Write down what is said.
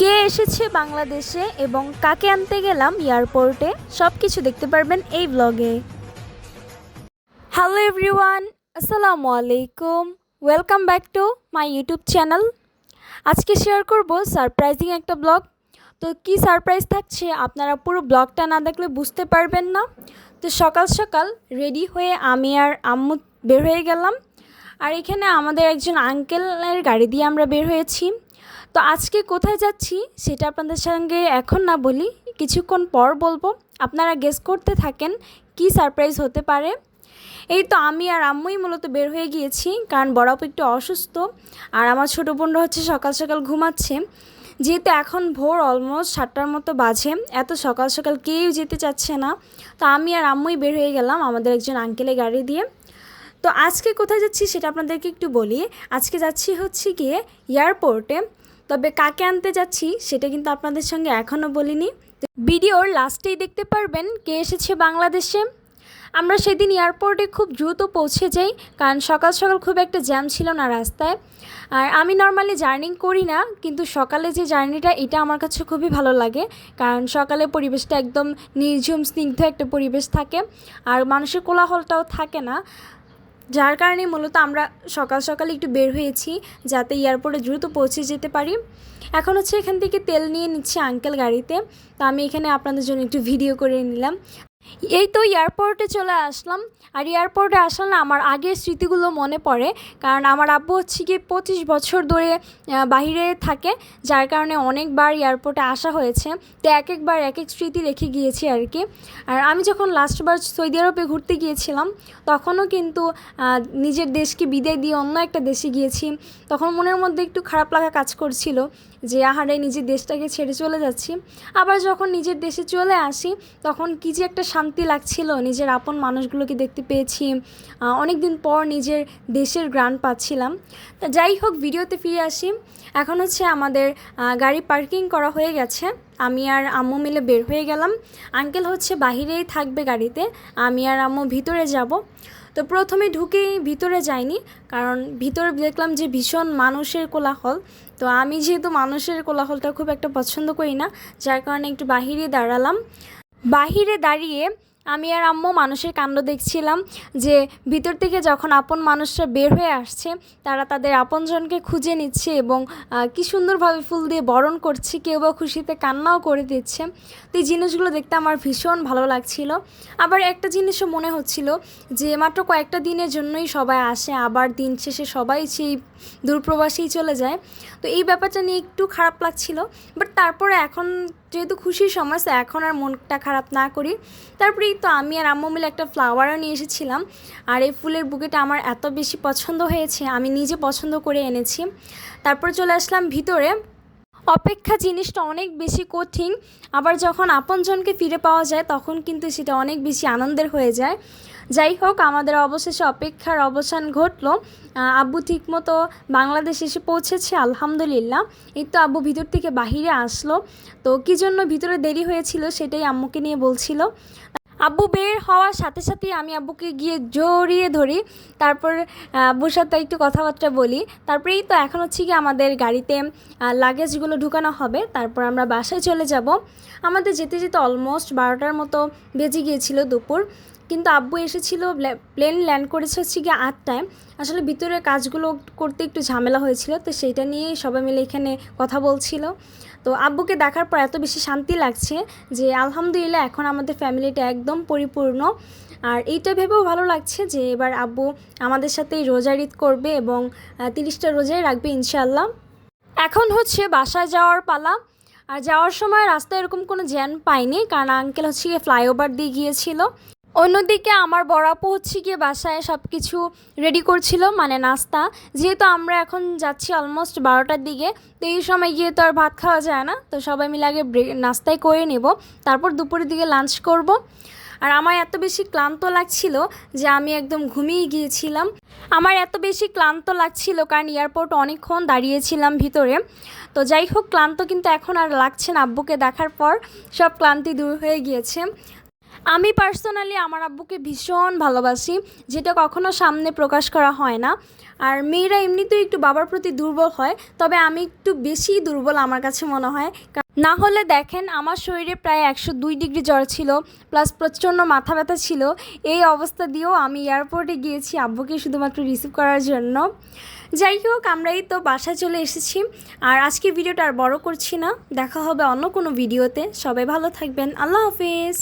কে এসেছে বাংলাদেশে এবং কাকে আনতে গেলাম এয়ারপোর্টে সব কিছু দেখতে পারবেন এই ব্লগে হ্যালো এভরিওয়ান আসসালামু আলাইকুম। Welcome back to my YouTube channel আজকে শেয়ার করব সারপ্রাইজিং একটা ব্লগ তো কি সারপ্রাইজ থাকছে আপনারা পুরো ব্লগটা না দেখলে বুঝতে পারবেন না। তো সকাল সকাল রেডি হয়ে আমি আর আম্মু বের হয়ে গেলাম। আর এখানে আমাদের একজন আঙ্কেলের গাড়ি দিয়ে আমরা বের হয়েছি। তো আজকে কোথায় যাচ্ছি সেটা আপনাদের সঙ্গে এখন না বলি, কিছুক্ষণ পর বলব। আপনারা গেস করতে থাকেন কি সারপ্রাইজ হতে পারে। এই তো আমি আর আম্মুই মূলত বের হয়ে গিয়েছি, কারণ বড় আপু একটু অসুস্থ, আর আমার ছোটো বোনরা হচ্ছে সকাল সকাল ঘুমাচ্ছে। যেহেতু এখন ভোর অলমোস্ট সাতটার মতো বাজে, এত সকাল সকাল কেউ যেতে চাচ্ছে না। তো আমি আর আম্মুই বের হয়ে গেলাম আমাদের একজন আঙ্কেলের গাড়ি দিয়ে। তো আজকে কোথায় যাচ্ছি সেটা আপনাদেরকে একটু বলি। আজকে যাচ্ছি হচ্ছে গিয়ে এয়ারপোর্টে তবে কাকে আনতে যাচ্ছি সেটা কিন্তু আপনাদের সঙ্গে এখনও বলিনি। ভিডিওর লাস্টেই দেখতে পারবেন কে এসেছে বাংলাদেশে। আমরা সেদিন এয়ারপোর্টে খুব দ্রুত পৌঁছে যাই, কারণ সকাল সকাল খুব একটা জ্যাম ছিল না রাস্তায়। আর আমি নর্মালি জার্নি করি না, কিন্তু সকালে যে জার্নিটা, এটা আমার কাছে খুবই ভালো লাগে, কারণ সকালে পরিবেশটা একদম নির্ঝুম, স্নিগ্ধ একটা পরিবেশ থাকে। আর মানুষের কোলাহলটাও থাকে না। যার কারণে মূলত আমরা সকাল সকাল একটু বের হয়েছি যাতে এয়ারপোর্টে দ্রুত পৌঁছে যেতে পারি। এখন হচ্ছে এখান থেকে তেল নিয়ে নিচ্ছি আঙ্কেল গাড়িতে। তো আমি এখানে আপনাদের জন্য একটু ভিডিও করে নিলাম। এই তো এয়ারপোর্টে চলে আসলাম। আর এয়ারপোর্টে আসলে আমার আগের স্মৃতিগুলো মনে পড়ে। কারণ আমার আব্বু হচ্ছে কি পঁচিশ বছর ধরে বাহিরে থাকে, যার কারণে অনেকবার এয়ারপোর্টে আসা হয়েছে। তো এক একবার এক এক স্মৃতি রেখে গিয়েছি আর কি। আর আমি যখন লাস্টবার সৌদি আরবে ঘুরতে গিয়েছিলাম, তখনও কিন্তু নিজের দেশকে বিদায় দিয়ে অন্য একটা দেশে গিয়েছি। তখন মনের মধ্যে একটু খারাপ লাগা কাজ করছিল। যে, আহারে, নিজের দেশটাকে ছেড়ে চলে যাচ্ছি। আবার যখন নিজের দেশে চলে আসি, তখন কী যে একটা শান্তি লাগছিল, নিজের আপন মানুষগুলোকে দেখতে পেয়েছি। অনেক দিন পর নিজের দেশের গ্রান পাচ্ছিলাম। তা যাই হোক, ভিডিওতে ফিরে আসি। এখন হচ্ছে আমাদের গাড়ি পার্কিং করা হয়ে গেছে। আমি আর আম্মু মিলে বের হয়ে গেলাম। আঙ্কেল হচ্ছে বাহিরেই থাকবে গাড়িতে। আমি আর আম্মু ভিতরে যাব। তো প্রথমে ঢুকেই ভিতরে যাইনি, কারণ ভিতরে দেখলাম যে ভীষণ মানুষের কোলাহল। তো আমি যেহেতু মানুষের কোলাহলটা খুব একটা পছন্দ করি না, যার কারণে একটু বাহিরে দাঁড়ালাম। বাহিরে দাঁড়িয়ে আমি আর আম্মু মানুষের কাণ্ড দেখছিলাম যে ভিতর থেকে যখন আপন মানুষরা বের হয়ে আসছে, তারা তাদের আপনজনকে খুঁজে নিচ্ছে এবং কি সুন্দরভাবে ফুল দিয়ে বরণ করছে, কেউ বা খুশিতে কান্নাও করে দিচ্ছে। তো এই জিনিসগুলো দেখতে আমার ভীষণ ভালো লাগছিল। আবার একটা জিনিসও মনে হচ্ছিল যে মাত্র কয়েকটা দিনের জন্যই সবাই আসে, আবার দিন শেষে সবাই সেই দূরপ্রবাসেই চলে যায়। তো এই ব্যাপারটা নিয়ে একটু খারাপ লাগছিল বাট তারপরে এখন যেহেতু খুশির সময় এখন আর মনটা খারাপ না করি। তারপরেই তো আমি আর আম্মু মিলে একটা ফ্লাওয়ারও নিয়ে এসেছিলাম। আর এই ফুলের বুকেটা আমার এত বেশি পছন্দ হয়েছে, আমি নিজে পছন্দ করে এনেছি। তারপর চলে আসলাম ভিতরে। অপেক্ষা জিনিসটা অনেক বেশি কঠিন, আবার যখন আপনজনকে ফিরে পাওয়া যায় তখন কিন্তু সেটা অনেক বেশি আনন্দের হয়ে যায়। যাই হোক, আমাদের অবশেষে অপেক্ষার অবসান ঘটলো। আব্বু ঠিকমতো বাংলাদেশ এসে পৌঁছেছে, আলহামদুলিল্লাহ। এই তো আব্বু ভিতর থেকে বাহিরে আসলো। তো কী জন্য ভিতরে দেরি হয়েছিল সেটাই আম্মুকে নিয়ে বলছিল। আব্বু বের হওয়ার সাথে সাথেই আমি আব্বুকে গিয়ে জড়িয়ে ধরি। তারপর আব্বুর সাথে একটু কথাবার্তা বলি। তারপরেই তো এখন হচ্ছে কি আমাদের গাড়িতে লাগেজগুলো ঢুকানো হবে। তারপর আমরা বাসায় চলে যাব। আমাদের যেতে যেতে অলমোস্ট বারোটার মতো বেজে গিয়েছিল দুপুর। কিন্তু আব্বু এসেছিল প্লেন ল্যান্ড করেছে হচ্ছে গিয়ে আটটায়। আসলে ভিতরে কাজগুলো করতে একটু ঝামেলা হয়েছিল, তো সেইটা নিয়েই সবাই মিলে এখানে কথা বলছিল। তো আব্বুকে দেখার পর এত বেশি শান্তি লাগছে যে আলহামদুলিল্লাহ এখন আমাদের ফ্যামিলিটা একদম পরিপূর্ণ। আর এইটা ভেবেও ভালো লাগছে যে এবার আব্বু আমাদের সাথেই রোজার ঈদ করবে এবং তিরিশটা রোজাই রাখবে ইনশাল্লাহ এখন হচ্ছে বাসায় যাওয়ার পালা। আর যাওয়ার সময় রাস্তায় এরকম কোনো জ্যাম পাইনি, কারণ আঙ্কেল হচ্ছে ফ্লাইওভার দিয়ে গিয়েছিল। অন্যদিকে আমার বড় হচ্ছে গিয়ে বাসায় সব কিছু রেডি করছিল মানে নাস্তা। যেহেতু আমরা এখন যাচ্ছি অলমোস্ট বারোটার দিকে, তো এই সময় গিয়ে তো আর ভাত খাওয়া যায় না, তো সবাই মিলে আগে নাস্তায় করে নেব। তারপর দুপুরের দিকে লাঞ্চ করব। আর আমার এত বেশি ক্লান্ত লাগছিল যে আমি একদম ঘুমিয়ে গিয়েছিলাম। আমার এত বেশি ক্লান্ত লাগছিল কারণ এয়ারপোর্ট অনেকক্ষণ দাঁড়িয়েছিলাম ভিতরে। তো যাই হোক, ক্লান্ত কিন্তু এখন আর লাগছে না, আব্বুকে দেখার পর সব ক্লান্তি দূর হয়ে গিয়েছে। আমি পার্সোনালি আমার আব্বুকে ভীষণ ভালোবাসি, যেটা কখনো সামনে প্রকাশ করা হয় না। আর মেয়েরা এমনিতেই একটু বাবার প্রতি দুর্বল হয়, তবে আমি একটু বেশি দুর্বল আমার কাছে মনে হয়। না হলে দেখেন আমার শরীরে প্রায় একশো দুই ডিগ্রি জ্বর ছিল প্লাস প্রচণ্ড মাথা ব্যথা ছিল। এই অবস্থা দিয়েও আমি এয়ারপোর্টে গিয়েছি আব্বুকে শুধুমাত্র রিসিভ করার জন্য। যাই হোক, আমরাই তো বাসায় চলে এসেছি। আর আজকে ভিডিওটা আর বড় করছি না। দেখা হবে অন্য কোনো ভিডিওতে সবাই ভালো থাকবেন। আল্লাহ হাফিজ।